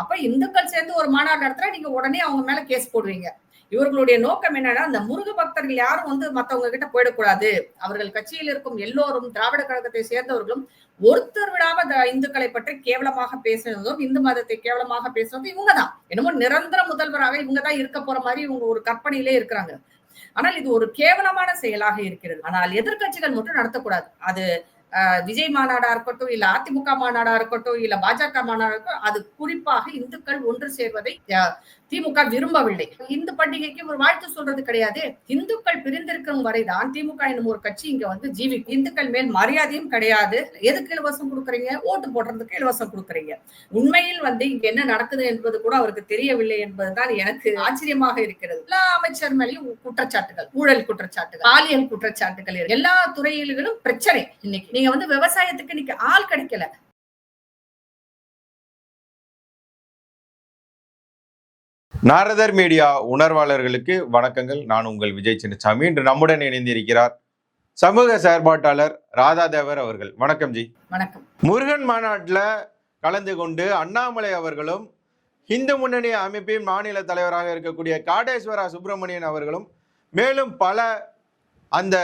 அப்ப இந்துக்கள் சேர்ந்து ஒரு மாநாடு நடத்துறா நீங்க உடனே அவங்க மேல கேஸ் போடுவீங்க. இவர்களுடைய நோக்கம் என்னன்னா அந்த முருக பக்தர்கள் யாரும் வந்து மத்தவங்க கிட்ட போயிடக்கூடாது. அவர்கள் கட்சியில் இருக்கும் எல்லோரும் திராவிட கழகத்தை சேர்ந்தவர்களும் ஒருத்தர் விடாம இந்துக்களை பற்றி கேவலமாக பேசுனதும் இந்து மதத்தை கேவலமாக பேசுனதும் இவங்க தான் என்னமோ நிரந்தர முதல்வராக இவங்க தான் இருக்க போற மாதிரி இவங்க ஒரு கற்பனையிலே இருக்கிறாங்க. ஆனால் இது ஒரு கேவலமான செயலாக இருக்கிறது. ஆனால் எதிர்க்கட்சிகள் மட்டும் நடத்தக்கூடாது. அது விஜய் மாநாடா இருக்கட்டும் இல்ல அதிமுக மாநாடா இருக்கட்டும் இல்ல பாஜக மாநாடா இருக்கட்டும் அது குறிப்பாக இந்துக்கள் ஒன்று சேர்வதை திமுக விரும்பவில்லை. இந்து பண்டிகைக்கு ஒரு வாழ்த்து சொல்றது கிடையாது. இந்துக்கள் பிரிந்திருக்கும் வரைதான் திமுக என்னும் ஒரு கட்சி இங்க வந்து ஜீவி இந்துக்கள் மேல் மரியாதையும் கிடையாது. எதுக்கு இலவசம் கொடுக்குறீங்க? ஓட்டு போடுறதுக்கு இலவசம் கொடுக்குறீங்க. உண்மையில் வந்து இங்க என்ன நடக்குது என்பது கூட அவருக்கு தெரியவில்லை என்பதுதான் எனக்கு ஆச்சரியமாக இருக்கிறது. எல்லா அமைச்சர் மேலேயும் குற்றச்சாட்டுகள் ஊழல் குற்றச்சாட்டுகள் பாலியல் குற்றச்சாட்டுகள் எல்லா துறையிலும் பிரச்சனை இன்னைக்கு. நீங்க வந்து விவசாயத்துக்கு இன்னைக்கு ஆள் கிடைக்கல. நாரதர் மீடியா உணர்வாளர்களுக்கு வணக்கங்கள். நான் உங்கள் விஜய் சின்னசாமி. இன்று நம்முடன் இணைந்திருக்கிறார் சமூக செயற்பாட்டாளர் ராதாதேவர் அவர்கள். வணக்கம் ஜி. வணக்கம். முருகன் மாநாட்டில் கலந்து கொண்டு அண்ணாமலை அவர்களும் இந்து முன்னணி அமைப்பின் மாநில தலைவராக இருக்கக்கூடிய காடேஸ்வரா சுப்பிரமணியன் அவர்களும் மேலும் பல அந்த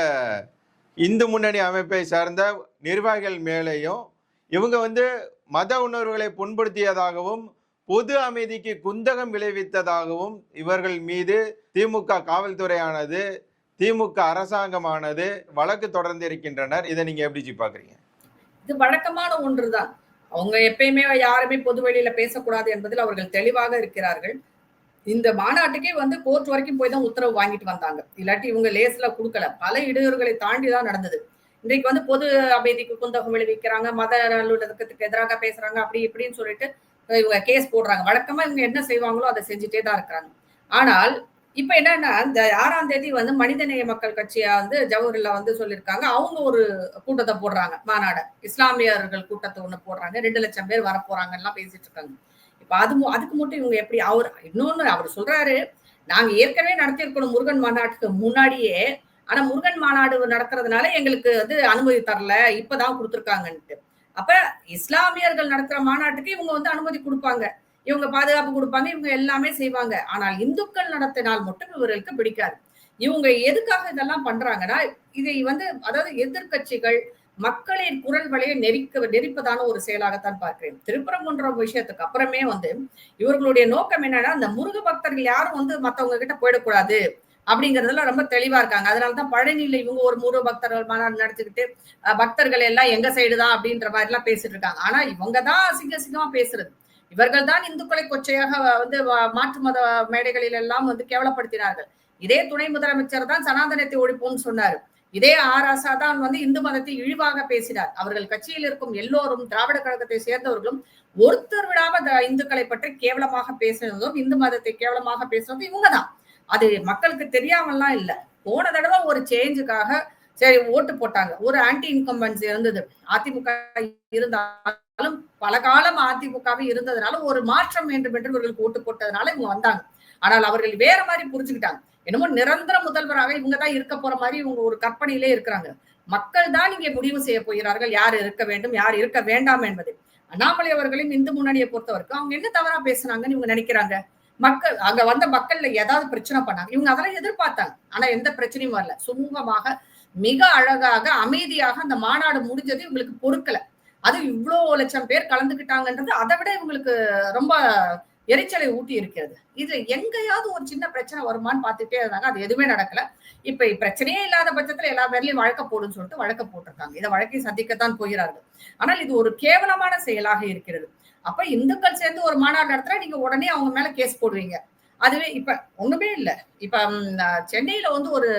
இந்து முன்னணி அமைப்பை சார்ந்த நிர்வாகிகள் மேலேயும் இவங்க வந்து மத உணர்வுகளை புண்படுத்தியதாகவும் பொது அமைதிக்கு குந்தகம் விளைவித்ததாகவும் இவர்கள் மீது திமுக காவல்துறையானது திமுக அரசாங்கமானது வழக்கு தொடர்ந்து இருக்கின்றனர் இதை நீங்க எப்படி ஜி பாக்குறீங்க? இது வழக்கமான ஒன்றுதான். அவங்க எப்பயுமே யாருமே பொது வெளியில பேசக்கூடாது என்பதில் அவர்கள் தெளிவாக இருக்கிறார்கள். இந்த மாநாட்டுக்கே வந்து கோர்ட் வரைக்கும் போய் தான் உத்தரவு வாங்கிட்டு வந்தாங்க. இல்லாட்டி இவங்க லேஸ்ல கொடுக்கல. பல இடையூறுகளை தாண்டி தான் நடந்தது. இன்றைக்கு வந்து பொது அமைதிக்கு குந்தகம் விளைவிக்கிறாங்க மத அலுவலகத்துக்கு எதிராக பேசுறாங்க அப்படி இப்படின்னு சொல்லிட்டு இவங்க கேஸ் போடுறாங்க. வழக்கமா இவங்க என்ன செய்வாங்களோ அதை செஞ்சுட்டே தான் இருக்கிறாங்க ஆனால் இப்ப என்னன்னா இந்த ஆறாம் தேதி வந்து மனிதநேய மக்கள் கட்சியா வந்து ஜவஹர்லா வந்து சொல்லியிருக்காங்க. அவங்க ஒரு கூட்டத்தை போடுறாங்க. மாநாட. இஸ்லாமியர்கள் கூட்டத்தை ஒண்ணு போடுறாங்க. ரெண்டு லட்சம் பேர் வர போறாங்க எல்லாம் பேசிட்டு இருக்காங்க. இப்ப அது அதுக்கு மட்டும் இவங்க எப்படி அவர் இன்னொன்னு அவர் சொல்றாரு நாங்க ஏற்கனவே நடத்தியிருக்கணும் முருகன் மாநாட்டுக்கு முன்னாடியே. ஆனா முருகன் மாநாடு நடக்கிறதுனால எங்களுக்கு வந்து அனுமதி தரல. இப்பதான் கொடுத்துருக்காங்கன்ட்டு. அப்ப இஸ்லாமியர்கள் நடத்துற மாநாட்டுக்கு இவங்க வந்து அனுமதி கொடுப்பாங்க. இவங்க பாதுகாப்பு கொடுப்பாங்க இவங்க எல்லாமே செய்வாங்க. ஆனால் இந்துக்கள் நடத்தினால் மட்டும் இவர்களுக்கு பிடிக்காது. இவங்க எதுக்காக இதெல்லாம் பண்றாங்கன்னா இதை வந்து அதாவது எதிர்கட்சிகள் மக்களின் குரல் வழியை நெரிக்க நெரிப்பதான ஒரு செயலாகத்தான் பார்க்கிறேன். திருப்பரங்குன்ற விஷயத்துக்கு அப்புறமே வந்து இவர்களுடைய நோக்கம் என்னன்னா அந்த முருக பக்தர்கள் யாரும் வந்து மத்தவங்க கிட்ட போயிடக்கூடாது. அப்படிங்கறதுல ரொம்ப தெளிவா இருக்காங்க. அதனாலதான் பழனியில இவங்க ஒரு முருக பக்தர்கள் மாநாடு நடத்திக்கிட்டு பக்தர்கள் எல்லாம் எங்க சைடு தான் அப்படின்ற மாதிரி எல்லாம் பேசிட்டு இருக்காங்க. ஆனா இவங்க தான் சிங்க சிங்கமா பேசுறது. இவர்கள் தான் இந்துக்களை கொச்சையாக வந்து மாற்று மத மேடைகளில் எல்லாம் வந்து கேவலப்படுத்தினார்கள். இதே துணை முதலமைச்சர் தான் சனாதனத்தை ஒழிப்போம்னு சொன்னாரு. இதே ஆர் ஆசா தான் வந்து இந்து மதத்தை இழிவாக பேசினார். அவர்கள் கட்சியில் இருக்கும் எல்லோரும் திராவிட கழகத்தை சேர்ந்தவர்களும் ஒருத்தர் விடாம இந்துக்களை பற்றி கேவலமாக பேசினதும் இந்து மதத்தை கேவலமாக பேசுனதும் இவங்க தான் அது மக்களுக்கு தெரியாமல்லாம் இல்லை. போன தடவை ஒரு சேஞ்சுக்காக சரி ஓட்டு போட்டாங்க. ஒரு ஆன்டி இன்கம்பன்சி இருந்தது. அதிமுக இருந்தாலும் பல காலம் அதிமுகவே இருந்ததுனால ஒரு மாற்றம் வேண்டும் என்று இவர்களுக்கு ஓட்டு போட்டதுனால இவங்க வந்தாங்க. ஆனால் அவர்கள் வேற மாதிரி புரிஞ்சுக்கிட்டாங்க. என்னமோ நிரந்தர முதல்வராக இவங்க தான் இருக்க போற மாதிரி இவங்க ஒரு கற்பனையிலே இருக்கிறாங்க. மக்கள் தான் இங்கே முடிவு செய்ய போகிறார்கள். யார் இருக்க வேண்டும் யார் இருக்க வேண்டாம் என்பது அண்ணாமலை அவர்களின் இந்து முன்னணியை பொறுத்தவரைக்கும் அவங்க என்ன தவறா பேசுனாங்கன்னு இவங்க நினைக்கிறாங்க? மக்கள் அங்க வந்த மக்கள்ல ஏதாவது பிரச்சனை பண்ணாங்க. இவங்க அதெல்லாம் எதிர்பார்த்தாங்க. ஆனா எந்த பிரச்சனையும் வரல. சுமூகமாக மிக அழகாக அமைதியாக அந்த மாநாடு முடிஞ்சது இவங்களுக்கு பொறுக்கல. அது இவ்வளோ லட்சம் பேர் கலந்துக்கிட்டாங்கன்றது அதை விட இவங்களுக்கு ரொம்ப எரிச்சலை ஊட்டி இருக்கிறது. இதுல எங்கேயாவது ஒரு சின்ன பிரச்சனை வருமானு பார்த்துட்டே இருந்தாங்க. அது எதுவுமே நடக்கல. இப்ப பிரச்சனையே இல்லாத பட்சத்துல எல்லா பேர்லயும் வழக்க போடுன்னு சொல்லிட்டு வழக்க போட்டிருக்காங்க. இதை வழக்கை சந்திக்கத்தான் போகிறார்கள். ஆனால் இது ஒரு கேவலமான செயலாக இருக்கிறது. அப்ப இந்துக்கள் சேர்ந்து ஒரு மாநாடு நடத்துறா நீங்க உடனே அவங்க மேல கேஸ் போடுவீங்க. அதுவே இப்ப ஒண்ணுமே இல்லை. இப்ப சென்னையில வந்து ஒரு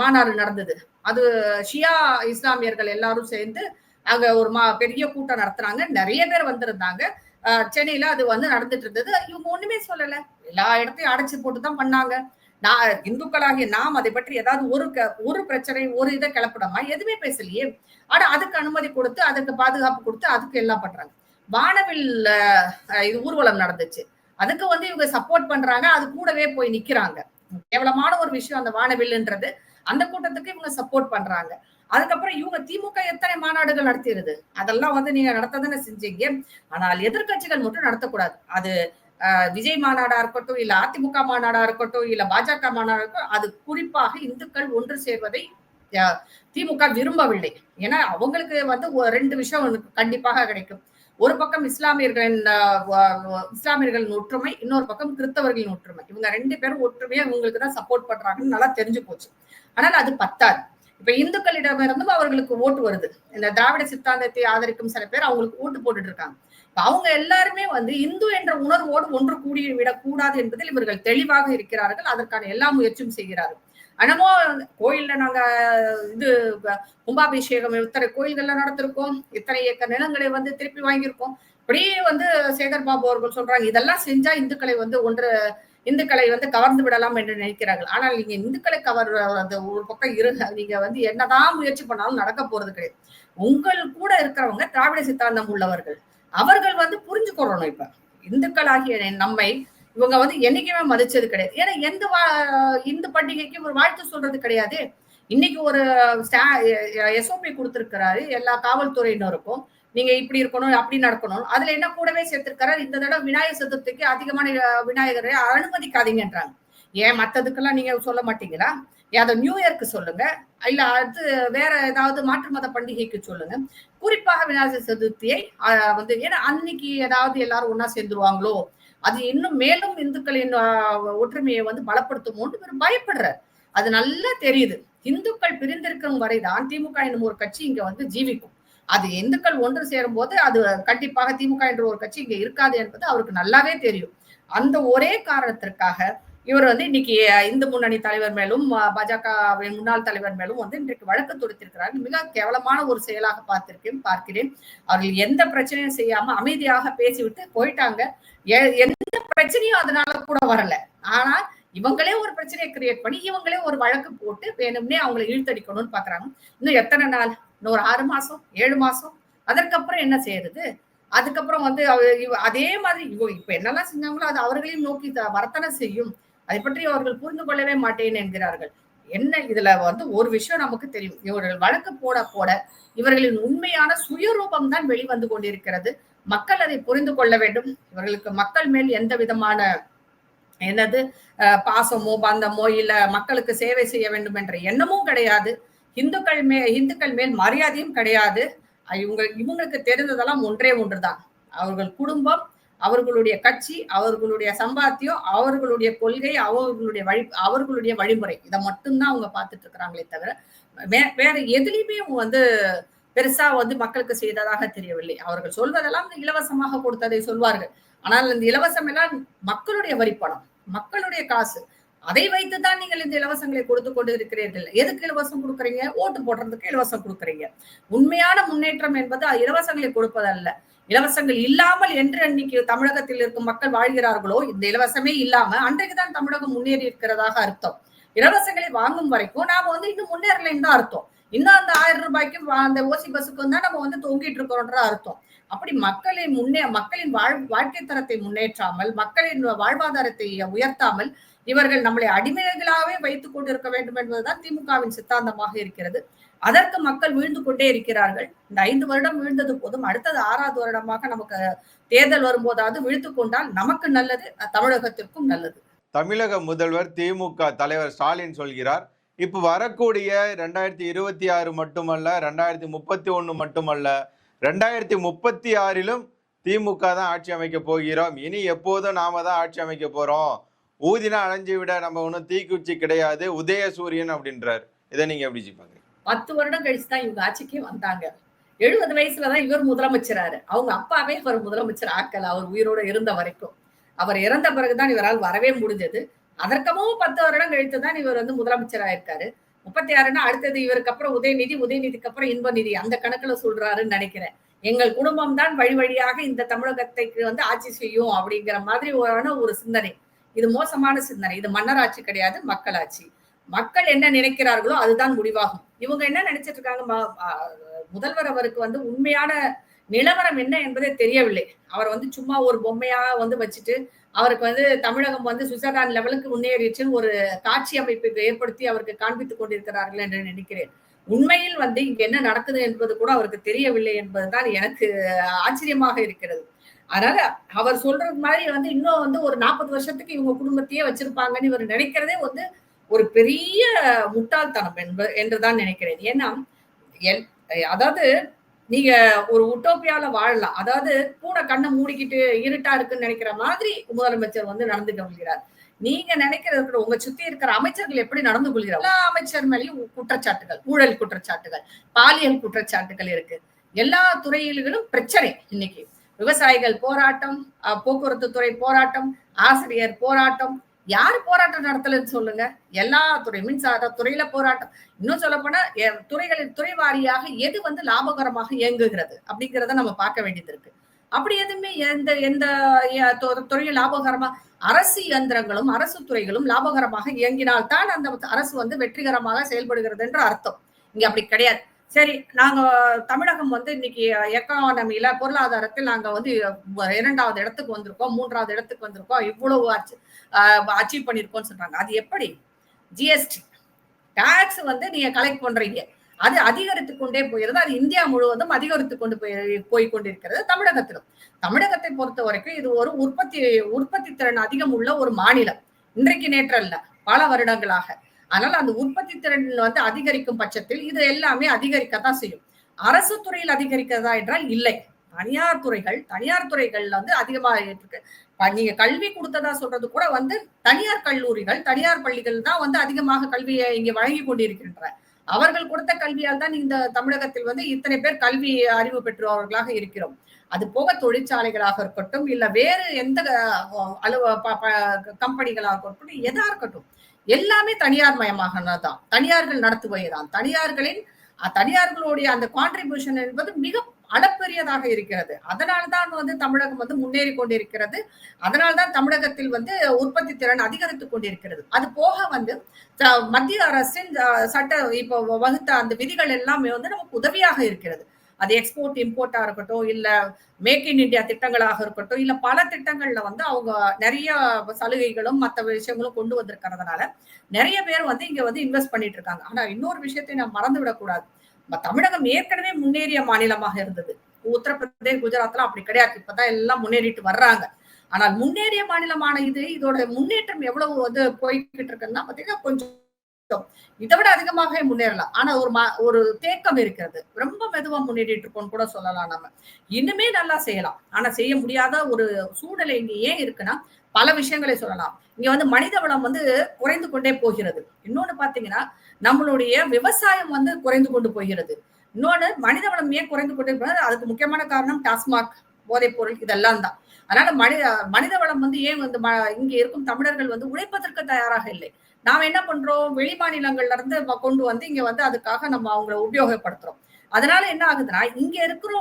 மாநாடு நடந்தது. அது ஷியா இஸ்லாமியர்கள் எல்லாரும் சேர்ந்து அங்க ஒரு மா பெரிய கூட்டம் நடத்துறாங்க நிறைய பேர் வந்திருந்தாங்க. சென்னையில அது வந்து நடந்துட்டு இருந்தது. இவங்க ஒண்ணுமே சொல்லல. எல்லா இடத்தையும் அடைச்சு போட்டு தான் பண்ணாங்க. நான் இந்துக்களாகிய நாம் அதை பற்றி ஏதாவது ஒரு ஒரு பிரச்சனை ஒரு இதை கிளப்பிடமா? எதுவுமே பேசலையே. ஆனா அதுக்கு அனுமதி கொடுத்து அதுக்கு பாதுகாப்பு கொடுத்து அதுக்கு எல்லாம் பண்றாங்க. வானவில் இது ஊர்வலம் நடந்துச்சு. அதுக்கு வந்து இவங்க சப்போர்ட் பண்றாங்க. அது கூடவே போய் நிக்கிறாங்க. கேவலமான ஒரு விஷயம் அந்த வானவில்ன்றது அந்த கூட்டத்துக்கு இவங்க சப்போர்ட் பண்றாங்க. அதுக்கப்புறம் இவங்க திமுக எத்தனை மாநாடுகள் நடத்திடுது அதெல்லாம் வந்து நீங்க நடத்ததானே செஞ்சீங்க. ஆனால் எதிர்க்கட்சிகள் மட்டும் நடத்தக்கூடாது. அது விஜய் மாநாடா இருக்கட்டும் இல்ல அதிமுக மாநாடா இருக்கட்டும் இல்ல பாஜக மாநாடா இருக்கட்டும் அது குறிப்பாக இந்துக்கள் ஒன்று சேர்வதை திமுக விரும்பவில்லை. ஏன்னா அவங்களுக்கு வந்து ரெண்டு விஷயம் கண்டிப்பாக கிடைக்கும். ஒரு பக்கம் இஸ்லாமியர்களின் இஸ்லாமியர்களின் ஒற்றுமை இன்னொரு பக்கம் கிறிஸ்தவர்களின் ஒற்றுமை. இவங்க ரெண்டு பேரும் ஒற்றுமையா இவங்களுக்கு தான் சப்போர்ட் பண்றாங்கன்னு நல்லா தெரிஞ்சு போச்சு. ஆனால் அது பத்தாது. இப்ப இந்துக்களிடமிருந்தும் அவர்களுக்கு ஓட்டு வருது. இந்த திராவிட சித்தாந்தத்தை ஆதரிக்கும் சில பேர் அவங்களுக்கு ஓட்டு போட்டுட்டு இருக்காங்க. இப்ப அவங்க எல்லாருமே வந்து இந்து என்ற உணர்வோடு ஒன்று கூடி விடக்கூடாது என்பதில் இவர்கள் தெளிவாக இருக்கிறார்கள். அதற்கான எல்லா முயற்சியும் செய்கிறார்கள். என்னமோ கோயில்ல நாங்க இது கும்பாபிஷேகம் இத்தனை கோயில்கள்ல நடத்திருக்கோம். இத்தனை ஏக்கர் நிலங்களை வந்து திருப்பி வாங்கியிருக்கோம். இப்படியே வந்து சேகர் பாபு அவர்கள் சொல்றாங்க இதெல்லாம் செஞ்சா இந்துக்களை வந்து ஒன்று இந்துக்களை வந்து கவர்ந்து விடலாம் என்று நினைக்கிறார்கள். ஆனால் நீங்க இந்துக்களை கவர் அந்த ஒரு பக்கம் இரு நீங்க வந்து என்னதான் முயற்சி பண்ணாலும் நடக்க போறது கிடையாது. உங்கள் கூட இருக்கிறவங்க திராவிட சித்தாந்தம் உள்ளவர்கள். அவர்கள் வந்து புரிஞ்சுக்கொள்ளணும் இப்ப. இந்துக்களாகிய நம்மை இவங்க வந்து என்னைக்குமே மதிச்சது கிடையாது. ஏன்னா எந்த வா- இந்து பண்டிகைக்கும் ஒரு வாழ்த்து சொல்றது கிடையாது. இன்னைக்கு ஒரு எஸ்ஓபி கொடுத்துருக்கிறாரு எல்லா காவல்துறையினருக்கும். நீங்க இப்படி இருக்கணும் அப்படி நடக்கணும். அதுல என்ன கூடவே சேர்த்திருக்கிறாரு இந்த தடவை விநாயகர் சதுர்த்திக்கு அதிகமான விநாயகரை அனுமதிக்காதீங்கன்றாங்க. ஏன் மத்ததுக்கெல்லாம் நீங்க சொல்ல மாட்டீங்களா? அதை நியூ இயர்க்கு சொல்லுங்க. இல்ல அடுத்து வேற ஏதாவது மாற்று மத பண்டிகைக்கு சொல்லுங்க. குறிப்பாக விநாயகர் சதுர்த்தியை வந்து ஏன்னா அன்னைக்கு ஏதாவது எல்லாரும் ஒன்னா சேர்ந்துருவாங்களோ? அது இன்னும் மேலும் இந்துக்களின் ஒற்றுமையை வந்து பலப்படுத்துமோன்னு இவர் பயப்படுறார். அது நல்லா தெரியுது. இந்துக்கள் பிரிந்திருக்கும் வரைதான் திமுக என்னும் ஒரு கட்சி இங்க வந்து ஜீவிக்கும். அது இந்துக்கள் ஒன்று சேரும் போது அது கண்டிப்பாக திமுக என்ற ஒரு கட்சி இங்க இருக்காது என்பது அவருக்கு நல்லாவே தெரியும். அந்த ஒரே காரணத்திற்காக இவர் வந்து இன்னைக்கு இந்து முன்னணி தலைவர் மேலும் பாஜக முன்னாள் தலைவர் மேலும் வந்து இன்றைக்கு வழக்கு தொடுத்திருக்கிறார். மிக கேவலமான ஒரு செயலாக பார்த்திருக்கேன் பார்க்கிறேன். அவர்கள் எந்த பிரச்சனையும் செய்யாம அமைதியாக பேசிவிட்டு போயிட்டாங்க. எ- எந்த பிரச்சனையும் அதனால கூட வரல. ஆனா இவங்களே ஒரு பிரச்சனையை கிரியேட் பண்ணி இவங்களே ஒரு வழக்கு போட்டு வேணும்னே அவங்களை இழுத்தடிக்கணும்னு பாக்குறாங்க இன்னும் எத்தனை நாள்? இன்னும் ஒரு ஆறு மாசம்? ஏழு மாசம்? அதற்கப்புறம் என்ன செய்யறது? அதுக்கப்புறம் வந்து அவ- அதே மாதிரி இவ இப்ப என்னெல்லாம் செஞ்சாங்களோ அது அவர்களையும் நோக்கி வரத்தனை செய்யும். அதை பற்றி அவர்கள் புரிந்து கொள்ளவே மாட்டேன் என்கிறார்கள். என்ன இதுல வந்து ஒரு விஷயம் நமக்கு தெரியும். இவர்கள் வழக்கு போட போட இவர்களின் உண்மையான சுயரூபம் தான் வெளிவந்து கொண்டிருக்கிறது. மக்கள் அதை புரிந்து கொள்ள வேண்டும். இவர்களுக்கு மக்கள் மேல் எந்த விதமான என்னது பாசமோ பந்தமோ இல்ல மக்களுக்கு சேவை செய்ய வேண்டும் என்ற எண்ணமும் கிடையாது. இந்துக்கள் மே இந்துக்கள் மேல் மரியாதையும் கிடையாது. இவங்க இவங்களுக்கு தெரிந்ததெல்லாம் ஒன்றே ஒன்றுதான். அவர்கள் குடும்பம் அவர்களுடைய கட்சி அவர்களுடைய சம்பாத்தியம் அவர்களுடைய கொள்கை அவர்களுடைய வழி அவர்களுடைய வழிமுறை. இதை மட்டும்தான் அவங்க பார்த்துட்டு இருக்கிறாங்களே தவிர வே- வேற எதுலையுமே அவங்க வந்து பெருசா வந்து மக்களுக்கு செய்ததாக தெரியவில்லை. அவர்கள் சொல்வதெல்லாம் இலவசமாக கொடுத்ததை சொல்வார்கள். ஆனால் இந்த இலவசம் எல்லாம் மக்களுடைய வரிப்பணம் மக்களுடைய காசு. அதை வைத்துதான் நீங்கள் இந்த இலவசங்களை கொடுத்து கொண்டு இருக்கிறீர்கள் எதுக்கு இலவசம் கொடுக்குறீங்க? ஓட்டு போடுறதுக்கு இலவசம் கொடுக்குறீங்க. உண்மையான முன்னேற்றம் என்பது இலவசங்களை கொடுப்பதல்ல. இலவசங்கள் இல்லாமல் என்று அன்னைக்கு தமிழகத்தில் இருக்கும் மக்கள் வாழ்கிறார்களோ இந்த இலவசமே இல்லாம அன்றைக்குதான் தமிழகம் முன்னேறி இருக்கிறதாக அர்த்தம். இலவசங்களை வாங்கும் வரைக்கும் நாம வந்து இன்னும் முன்னேறலைன்னு தான் அர்த்தம். இன்னும் அந்த ஆயிரம் ரூபாய்க்கும் வா- அந்த ஓசி பஸ்ஸுக்கும் தான் நம்ம வந்து தொங்கிட்டு இருக்கிறோன்ற அர்த்தம். அப்படி மக்களின் முன்னே மக்களின் வாழ் வாழ்க்கை தரத்தை முன்னேற்றாமல் மக்களின் வாழ்வாதாரத்தை உயர்த்தாமல் இவர்கள் நம்மளை அடிமைகளாகவே வைத்துக் கொண்டிருக்க வேண்டும் என்பதுதான் திமுகவின் சித்தாந்தமாக இருக்கிறது. அதற்கு மக்கள் வீழ்ந்து கொண்டே இருக்கிறார்கள். இந்த ஐந்து வருடம் வீழ்ந்தது போதும் அடுத்தது ஆறாவது வருடமாக நமக்கு தேர்தல் வரும்போதாவது விழுத்து கொண்டால் நமக்கு நல்லது தமிழகத்திற்கும் நல்லது. தமிழக முதல்வர் திமுக தலைவர் ஸ்டாலின் சொல்கிறார் இப்போ வரக்கூடிய ரெண்டாயிரத்தி இருபத்தி ஆறு மட்டுமல்ல ரெண்டாயிரத்தி முப்பத்தி ஒன்று மட்டுமல்ல ரெண்டாயிரத்தி முப்பத்தி ஆறிலும் திமுக தான் ஆட்சி அமைக்க போகிறோம். இனி எப்போதும் நாம தான் ஆட்சி அமைக்க போறோம். ஊதினா அலைஞ்சு விட நம்ம ஒன்றும் தீக்குச்சி கிடையாது உதயசூரியன் அப்படின்றார். இதை நீங்க எப்படி பாக்குறீங்க? பத்து வருடம் கழிச்சு தான் இவங்க ஆட்சிக்கு வந்தாங்க. எழுபது வயசுலதான் இவர் முதலமைச்சராரு. அவங்க அப்பாவே அவர் முதலமைச்சர் ஆக்கல. அவர் உயிரோட இருந்த வரைக்கும். அவர் இறந்த பிறகுதான் இவரால் வரவே முடிஞ்சது. அதற்கமும் பத்து வருடம் கழித்து தான் இவர் வந்து முதலமைச்சராயிருக்காரு முப்பத்தி ஆறுனா அடுத்தது இவருக்கு அப்புறம் உதயநிதி உதயநிதிக்கு அப்புறம் இன்பநிதி. அந்த கணக்குல சொல்றாருன்னு நினைக்கிறேன். எங்கள் குடும்பம் தான் வழி வழியாக இந்த தமிழகத்தைக்கு வந்து ஆட்சி செய்யும் அப்படிங்கிற மாதிரி ஒரு சிந்தனை. இது மோசமான சிந்தனை. இது மன்னராட்சி கிடையாது மக்களாட்சி. மக்கள் என்ன நினைக்கிறார்களோ அதுதான் முடிவாகும். இவங்க என்ன நினைச்சிட்டு இருக்காங்க? முதல்வர் அவருக்கு வந்து உண்மையான நிலவரம் என்ன என்பதே தெரியவில்லை. அவர் வந்து சும்மா ஒரு பொம்மையா வந்து வச்சுட்டு அவருக்கு வந்து தமிழகம் வந்து சுவிட்சர்லாந்து லெவலுக்கு முன்னேறிச்சுன்னு ஒரு காட்சி அமைப்பை ஏற்படுத்தி அவருக்கு காண்பித்துக் கொண்டிருக்கிறார்கள் என்று நினைக்கிறேன். உண்மையில் வந்து இங்க என்ன நடக்குது என்பது கூட அவருக்கு தெரியவில்லை என்பதுதான் எனக்கு ஆச்சரியமாக இருக்கிறது. அதனால அவர் சொல்றது மாதிரி வந்து இன்னும் வந்து ஒரு நாற்பது வருஷத்துக்கு இவங்க குடும்பத்தையே வச்சிருப்பாங்கன்னு இவர் நினைக்கிறதே வந்து ஒரு பெரிய முட்டாள்தனம் என்ப என்றுதான் நினைக்கிறேன். ஏன்னா எல் அதாவது நீங்க ஒரு உட்டோப்பியால வாழலாம். அதாவது கூட கண்ணை மூடிக்கிட்டு இருட்டா இருக்குன்னு நினைக்கிற மாதிரி முதலமைச்சர் வந்து நடந்து கொள்கிறார். நீங்க நினைக்கிறது உங்க சுத்தி இருக்கிற அமைச்சர்கள் எப்படி நடந்து கொள்கிறார்? எல்லா அமைச்சர் மேலேயும் குற்றச்சாட்டுகள் ஊழல் குற்றச்சாட்டுகள் பாலியல் குற்றச்சாட்டுகள் இருக்கு. எல்லா துறையிலும் பிரச்சனை இன்னைக்கு. விவசாயிகள் போராட்டம் போக்குவரத்து துறை போராட்டம் ஆசிரியர் போராட்டம். யாரு போராட்டம் நடத்தலன்னு சொல்லுங்க. எல்லா துறை மின்சார துறையில போராட்டம். இன்னும் சொல்ல போனா துறைகளின் துறை வாரியாக எது வந்து லாபகரமாக இயங்குகிறது அப்படிங்கிறத நம்ம பார்க்க வேண்டியது இருக்கு. அப்படி எதுவுமே எந்த எந்த துறையும் துறையில் லாபகரமா அரசு இயந்திரங்களும் அரசு துறைகளும் லாபகரமாக இயங்கினால்தான் அந்த அரசு வந்து வெற்றிகரமாக செயல்படுகிறது என்று அர்த்தம். இங்க அப்படி கிடையாது. சரி நாங்க தமிழகம் வந்து இன்னைக்கு எக்கானமில பொருளாதாரத்தில் நாங்க வந்து இரண்டாவது இடத்துக்கு வந்திருக்கோம் மூன்றாவது இடத்துக்கு வந்திருக்கோம். இவ்வளவு அச்சீவ் பண்ணிருக்கோம்னு சொல்றாங்க. அது எப்படி? ஜிஎஸ்டி டாக்ஸ் வந்து நீங்க கலெக்ட் பண்றீங்க. அது அதிகரித்து கொண்டே போகிறது அது இந்தியா முழுவதும் அதிகரித்து கொண்டு போய் போய் கொண்டிருக்கிறது தமிழகத்திலும். தமிழகத்தை பொறுத்த வரைக்கும் இது ஒரு உற்பத்தி உற்பத்தி திறன் அதிகம் உள்ள ஒரு மாநிலம். இன்றைக்கு நேற்று அல்ல பல வருடங்களாக. அதனால அந்த உற்பத்தி திறன் வந்து அதிகரிக்கும் பட்சத்தில் இது எல்லாமே அதிகரிக்கத்தான் செய்யும். அரசு துறையில் அதிகரிக்கிறதா என்றால் இல்லை. தனியார் துறைகள் தனியார் துறைகள்ல வந்து அதிகமாக இருக்கு. நீங்க கல்வி கொடுத்ததா சொல்றது கூட வந்து தனியார் கல்லூரிகள் தனியார் பள்ளிகள் தான் வந்து அதிகமாக கல்வியை இங்க வழங்கி கொண்டிருக்கின்றன. அவர்கள் கொடுத்த கல்வியால் தான் இந்த தமிழகத்தில் வந்து இத்தனை பேர் கல்வி அறிவு பெற்றவர்களாக இருக்கிறோம். அது போக தொழிற்சாலைகளாக இருக்கட்டும் இல்ல வேறு எந்த அலுவ ப- கம்பெனிகளாக இருக்கட்டும் எதா இருக்கட்டும். எல்லாமே தனியார் மயமாகதான் தனியார்கள் நடத்துவதுதான். தனியார்களின் தனியார்களுடைய அந்த கான்ட்ரிபியூஷன் என்பது மிக அளப்பெரியதாக இருக்கிறது. அதனால்தான் வந்து தமிழகம் வந்து முன்னேறி கொண்டிருக்கிறது. அதனால்தான் தமிழகத்தில் வந்து உற்பத்தி திறன் அதிகரித்துக் கொண்டிருக்கிறது. அது போக வந்து மத்திய அரசின் சட்ட இப்போ வகுத்த அந்த விதிகள் எல்லாமே வந்து நமக்கு உதவியாக இருக்கிறது. அது எக்ஸ்போர்ட் இம்போர்ட்டா இருக்கட்டும் இல்ல மேக் இன் இந்தியா திட்டங்களாக இருக்கட்டும் இல்ல பல திட்டங்கள்ல வந்து அவங்க நிறைய சலுகைகளும் மற்ற விஷயங்களும் கொண்டு வந்திருக்கிறதுனால நிறைய பேர் வந்து இங்க வந்து இன்வெஸ்ட் பண்ணிட்டு இருக்காங்க. ஆனா இன்னொரு விஷயத்தை நான் மறந்து விடக்கூடாது. தமிழகம் ஏற்கனவே முன்னேறிய மாநிலமாக இருந்தது. உத்தரப்பிரதேஷ் குஜராத்லாம் அப்படி கிடையாது. இப்பதான் எல்லாம் முன்னேறிட்டு வர்றாங்க. ஆனால் முன்னேறிய மாநிலமான இது இதோட முன்னேற்றம் எவ்வளவு வந்து போய்கிட்டு இருக்குன்னா பாத்தீங்கன்னா கொஞ்சம் இதை விட அதிகமாகவே முன்னேறலாம். ஆனா ஒரு மா- ஒரு தேக்கம் இருக்கிறது. ரொம்ப மெதுவா முன்னேறிட்டு இருக்கோம்னு கூட சொல்லலாம் நம்ம இன்னுமே நல்லா செய்யலாம். ஆனா செய்ய முடியாத ஒரு சூழ்நிலை இங்க ஏன் இருக்குன்னா பல விஷயங்களை சொல்லலாம். இங்க வந்து மனித வளம் வந்து குறைந்து கொண்டே போகிறது. இன்னொன்னு பாத்தீங்கன்னா நம்மளுடைய விவசாயம் வந்து குறைந்து கொண்டு போகிறது. இன்னொன்னு மனித வளம் ஏன் குறைந்து கொண்டே போகிறது அதுக்கு முக்கியமான காரணம் டாஸ்மாக் போதைப் பொருள் இதெல்லாம் தான். அதனால மனித மனித வளம் வந்து ஏன் வந்து ம- இங்க இருக்கும் தமிழர்கள் வந்து உழைப்பதற்கு தயாராக இல்லை. நாம் என்ன பண்றோம்? வெளி மாநிலங்கள்ல இருந்து கொண்டு வந்து இங்க வந்து அதுக்காக நம்ம அவங்கள உபயோகப்படுத்துறோம். அதனால என்ன ஆகுதுன்னா இங்க இருக்கிற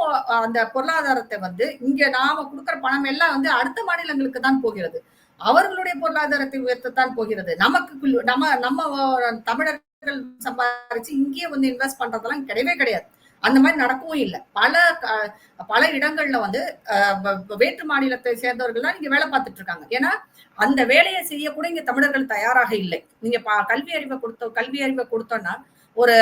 அந்த பொருளாதாரத்தை வந்து இங்க நாம கொடுக்குற பணம் எல்லாம் வந்து அடுத்த மாநிலங்களுக்கு தான் போகிறது. அவர்களுடைய பொருளாதாரத்தை உயர்த்தத்தான் போகிறது. நமக்கு நம்ம நம்ம தமிழர்கள் சம்பாதிச்சு இங்கேயே வந்து இன்வெஸ்ட் பண்றதெல்லாம் கிடையவே கிடையாது. அந்த மாதிரி நடக்கவும் இல்லை. பல பல இடங்கள்ல வந்து வேற்று மாநிலத்தை சேர்ந்தவர்கள் தான் இங்க வேலை பார்த்துட்டு இருக்காங்க. ஏன்னா அந்த வேலையை செய்ய கூட இங்க தமிழர்கள் தயாராக இல்லை. நீங்க பா- கல்வி அறிவை கொடுத்தோம் கல்வி அறிவை கொடுத்தோம்னா ஒரு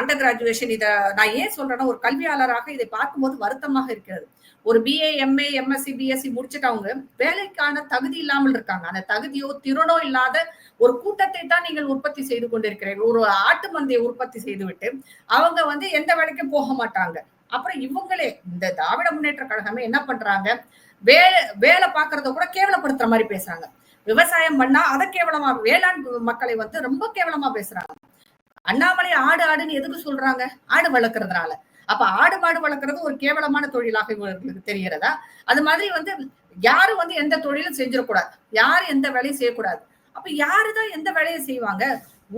அண்டர் கிராஜுவேஷன் இதை நான் ஏன் சொல்றேன்னா ஒரு கல்வியாளராக இதை பார்க்கும்போது வருத்தமாக இருக்கிறது. ஒரு பிஏ எம்ஏ எம்எஸ்சி பிஎஸ்சி முடிச்சுட்டவங்க வேலைக்கான தகுதி இல்லாமல் இருக்காங்க. அந்த தகுதியோ திறனோ இல்லாத ஒரு கூட்டத்தை தான் நீங்கள் உற்பத்தி செய்து கொண்டிருக்கிறீர்கள். ஒரு ஆட்டு மந்தையை உற்பத்தி செய்துவிட்டு அவங்க வந்து எந்த வேலைக்கும் போக மாட்டாங்க. அப்புறம் இவங்களே இந்த திராவிட முன்னேற்ற கழகமே என்ன பண்றாங்க? வேலை வேலை பார்க்கறத கூட கேவலப்படுத்துற மாதிரி பேசுறாங்க. விவசாயம் பண்ணா அதை கேவலமா வேளாண் மக்களை வந்து ரொம்ப கேவலமா பேசுறாங்க. அண்ணாமலை ஆடு ஆடுன்னு எதுக்கு சொல்றாங்க? ஆடு வளர்க்கறதுனால. அப்ப ஆடு மாடு வளர்க்கறது ஒரு கேவலமான தொழிலாக இவர்களுக்கு தெரிகிறதா? அது மாதிரி வந்து யாரும் வந்து எந்த தொழிலும் செஞ்சிடக்கூடாது. யாரும் எந்த வேலையும் செய்யக்கூடாது. அப்ப யாருதான் எந்த வேலையை செய்வாங்க?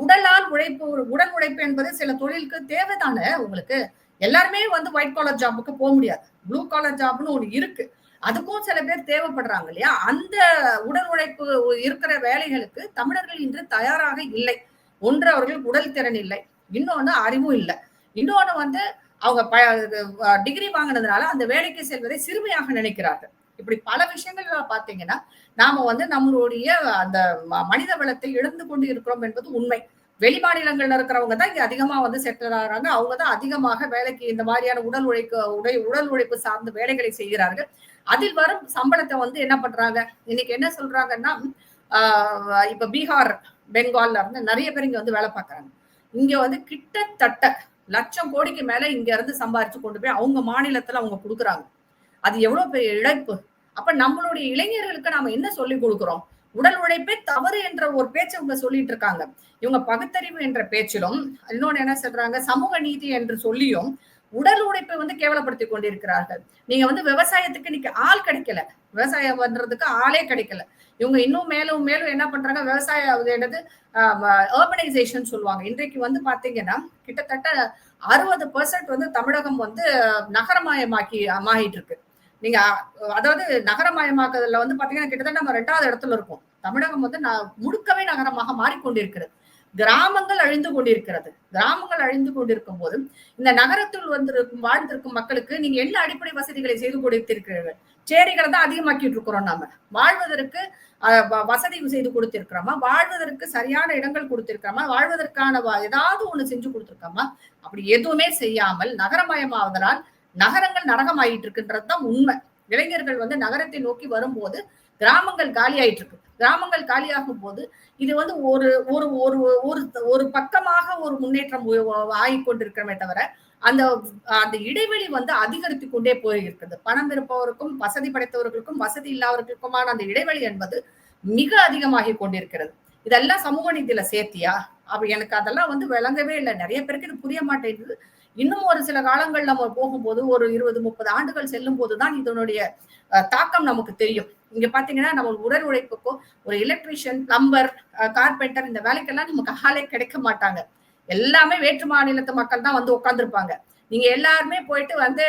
உடலால் உழைப்பு ஒரு உடல் உழைப்பு என்பது சில தொழிலுக்கு தேவைதானே உங்களுக்கு? எல்லாருமே வந்து ஒயிட் காலர் ஜாபுக்கு போக முடியாது. ப்ளூ காலர் ஜாப்னு ஒண்ணு இருக்கு. அதுக்கும் சில பேர் தேவைப்படுறாங்க இல்லையா? அந்த உடல் உழைப்பு இருக்கிற வேலைகளுக்கு தமிழர்கள் இன்று தயாராக இல்லை. ஒன்று அவர்களுக்கு உடல் திறன் இல்லை. இன்னொன்னு அறிவும் இல்லை. இன்னொன்னு வந்து அவங்க டிகிரி வாங்கினதுனால அந்த வேலைக்கு செல்வதை சிறுமையாக நினைக்கிறார்கள். இப்படி பல விஷயங்கள்ல பாத்தீங்கன்னா நாம வந்து நம்மளுடைய அந்த மனித வளத்தை இழந்து கொண்டு இருக்கிறோம் என்பது உண்மை. வெளி மாநிலங்கள்ல இருக்கிறவங்க தான் இங்க அதிகமா வந்து செட்டில் ஆகுறாங்க. அவங்க தான் அதிகமாக வேலைக்கு இந்த மாதிரியான உடல் உழைப்பு உடை உடல் உழைப்பு சார்ந்த வேலைகளை செய்கிறார்கள். அதில் வரும் சம்பளத்தை வந்து என்ன பண்றாங்க? இன்னைக்கு என்ன சொல்றாங்கன்னா ஆஹ் இப்ப பீகார் பெங்கால்ல இருந்து நிறைய பேர் இங்க வந்து வேலை பார்க்கறாங்க. இங்க வந்து கிட்டத்தட்ட லட்சம் கோடிக்கு மேல இங்க இருந்து சம்பாரிச்சு கொண்டு போய் அவங்க மாநிலத்துல அவங்க கொடுக்குறாங்க. அது எவ்வளவு பெரிய இழப்பு? அப்ப நம்மளுடைய இளைஞர்களுக்கு நாம என்ன சொல்லி கொடுக்கிறோம்? உடல் உழைப்பே தவறு என்ற ஒரு பேச்சை இவங்க சொல்லிட்டு இருக்காங்க. இவங்க பகுத்தறிவு என்ற பேச்சிலும் இன்னொன்னு என்ன சொல்றாங்க? சமூக நீதி என்று சொல்லியும் உடல் உழைப்பை வந்து கேவலப்படுத்தி கொண்டிருக்கிறார்கள். நீங்க வந்து விவசாயத்துக்கு இன்னைக்கு ஆள் கிடைக்கல. விவசாயம் பண்றதுக்கு ஆளே கிடைக்கல. இவங்க இன்னும் மேலும் மேலும் என்ன பண்றாங்க? விவசாய அது என்னது? அர்பனைசேஷன் சொல்லுவாங்க. இன்றைக்கு வந்து பாத்தீங்கன்னா கிட்டத்தட்ட அறுபது பெர்சன்ட் வந்து தமிழகம் வந்து நகரமயமாக்கி மாறிட்டு இருக்கு. நீங்க அதாவது நகரமயமாக்குறதுல வந்து பாத்தீங்கன்னா கிட்டத்தட்ட நம்ம ரெண்டாவது இடத்துல இருக்கோம். தமிழகம் வந்து முழுக்கவே நகரமாக மாறிக்கொண்டிருக்கிறது. கிராமங்கள் அழிந்து கொண்டிருக்கிறது. கிராமங்கள் அழிந்து கொண்டிருக்கும் போது இந்த நகரத்தில் வந்திருக்கும் வாழ்ந்திருக்கும் மக்களுக்கு நீங்க என்ன அடிப்படை வசதிகளை செய்து கொடுத்திருக்கிறீர்கள்? சேரிகளை தான் அதிகமாக்கிட்டு இருக்கிறோம் நாம. வாழ்வதற்கு வ- வசதி செய்து கொடுத்திருக்கிறோமா? வாழ்வதற்கு சரியான இடங்கள் கொடுத்திருக்கிறோமா? வாழ்வதற்கான ஏதாவது ஒண்ணு செஞ்சு கொடுத்திருக்கோமா அப்படி எதுவுமே செய்யாமல் நகரமயமாவதனால் நகரங்கள் நரகமாயிட்டு இருக்குன்றது தான் உண்மை. இளைஞர்கள் வந்து நகரத்தை நோக்கி வரும்போது கிராமங்கள் காலியாயிட்டு இருக்கு கிராமங்கள் காலியாகும் போது இது வந்து ஒரு ஒரு ஒரு ஒரு ஒரு பக்கமாக ஒரு முன்னேற்றம் ஆகிக் கொண்டிருக்கிறமே தவிர அந்த அந்த இடைவெளி வந்து அதிகரித்து கொண்டே போயிருக்கிறது. பணம் இருப்பவருக்கும் வசதி படைத்தவர்களுக்கும் வசதி இல்லாதவர்களுக்குமான அந்த இடைவெளி என்பது மிக அதிகமாகி கொண்டிருக்கிறது. இதெல்லாம் சமூக நீதியில சேர்த்தியா? அப்ப எனக்கு அதெல்லாம் வந்து விளங்கவே இல்லை. நிறைய பேருக்கு இது புரிய மாட்டேங்குது. இன்னும் ஒரு சில காலங்கள் நம்ம போகும்போது ஒரு இருபது முப்பது ஆண்டுகள் செல்லும் போதுதான் இதனுடைய தாக்கம் நமக்கு தெரியும். இங்க பாத்தீங்கன்னா நம்ம உடல் உழைப்புக்கோ ஒரு எலக்ட்ரிஷியன் பிளம்பர் கார்பெண்டர் இந்த வேலைக்கெல்லாம் நமக்கு ஆளே கிடைக்க மாட்டாங்க. எல்லாமே வேற்று மாநிலத்து மக்கள் தான் வந்து உட்காந்துருப்பாங்க நீங்க எல்லாருமே போயிட்டு வந்து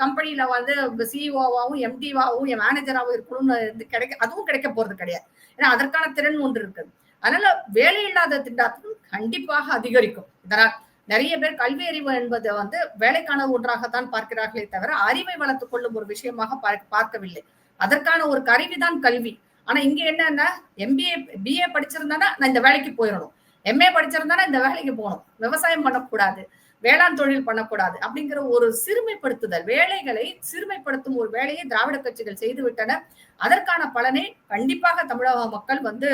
கம்பெனியில வந்து சிஇஓவாவும் எம்டிவாவும் என் மேனேஜராகவும் இருக்கணும்னு கிடைக்க அதுவும் கிடைக்க போறது கிடையாது. ஏன்னா அதற்கான திறன் ஒன்று இருக்குது. அதனால வேலை இல்லாத திண்டாட்டம் கண்டிப்பாக அதிகரிக்கும். இதனால் நிறைய பேர் கல்வி அறிவு என்பதை வந்து வேலைக்கான ஒன்றாகத்தான் பார்க்கிறார்களே தவிர அறிவை வளர்த்துக் கொள்ளும் ஒரு விஷயமாக பார்க்கவில்லை. அதற்கான ஒரு கருவிதான் கல்வி. ஆனா இங்க என்னன்னா எம்பிஏ பிஏ படிச்சிருந்தானா நான் இந்த வேலைக்கு போயிடணும் எம்ஏ படிச்சிருந்தானா இந்த வேலைக்கு போகணும். விவசாயம் பண்ணக்கூடாது. வேளாண் தொழில் பண்ணக்கூடாது. அப்படிங்கிற ஒரு சிறுமைப்படுத்துதல் வேலைகளை சிறுமைப்படுத்தும் ஒரு வேலையை திராவிட கட்சிகள் செய்து விட்டன. அதற்கான பலனை கண்டிப்பாக தமிழக மக்கள் வந்து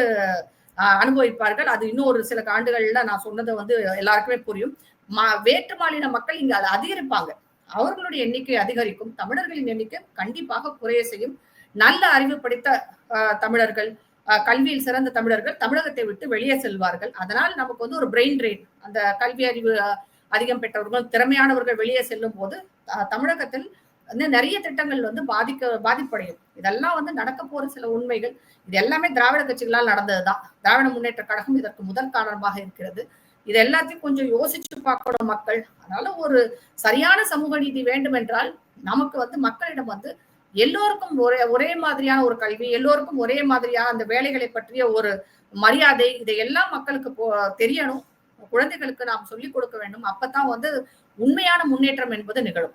அனுபவிப்பார்கள். அது இன்னும் ஒரு சில ஆண்டுகள்ல நான் சொன்னதை வந்து எல்லாருக்குமே புரியும். மா- வேற்று மாநில மக்கள் இங்க அதை அதிகரிப்பாங்க. அவர்களுடைய எண்ணிக்கை அதிகரிக்கும். தமிழர்களின் எண்ணிக்கை கண்டிப்பாக குறைய செய்யும். நல்ல அறிவு படித்த ஆஹ், தமிழர்கள் கல்வியில் சிறந்த தமிழர்கள் தமிழகத்தை விட்டு வெளியே செல்வார்கள். அதனால் நமக்கு வந்து ஒரு பிரெயின் ட்ரெயின் அந்த கல்வி அறிவு அதிகம் பெற்றவர்கள் திறமையானவர்கள் வெளியே செல்லும் போது தமிழகத்தில் வந்து நிறைய திட்டங்கள் வந்து பாதிக்க பாதிப்படையும். இதெல்லாம் வந்து நடக்க போற சில உண்மைகள் இது எல்லாமே திராவிட கட்சிகளால் நடந்ததுதான். திராவிட முன்னேற்ற கழகம் இதற்கு முதல் காரணமாக இருக்கிறது. இது எல்லாத்தையும் கொஞ்சம் யோசிச்சு பார்க்கணும் மக்கள். அதனால ஒரு சரியான சமூக நீதி வேண்டும் என்றால் நமக்கு வந்து மக்களிடம் வந்து எல்லோருக்கும் ஒரே ஒரே மாதிரியான ஒரு கல்வி எல்லோருக்கும் ஒரே மாதிரியான அந்த வேலைகளை பற்றிய ஒரு மரியாதை இதையெல்லாம் மக்களுக்கு போ- தெரியணும். குழந்தைகளுக்கு நாம் சொல்லிக் கொடுக்க வேண்டும். அப்பதான் வந்து உண்மையான முன்னேற்றம் என்பது நிகழும்.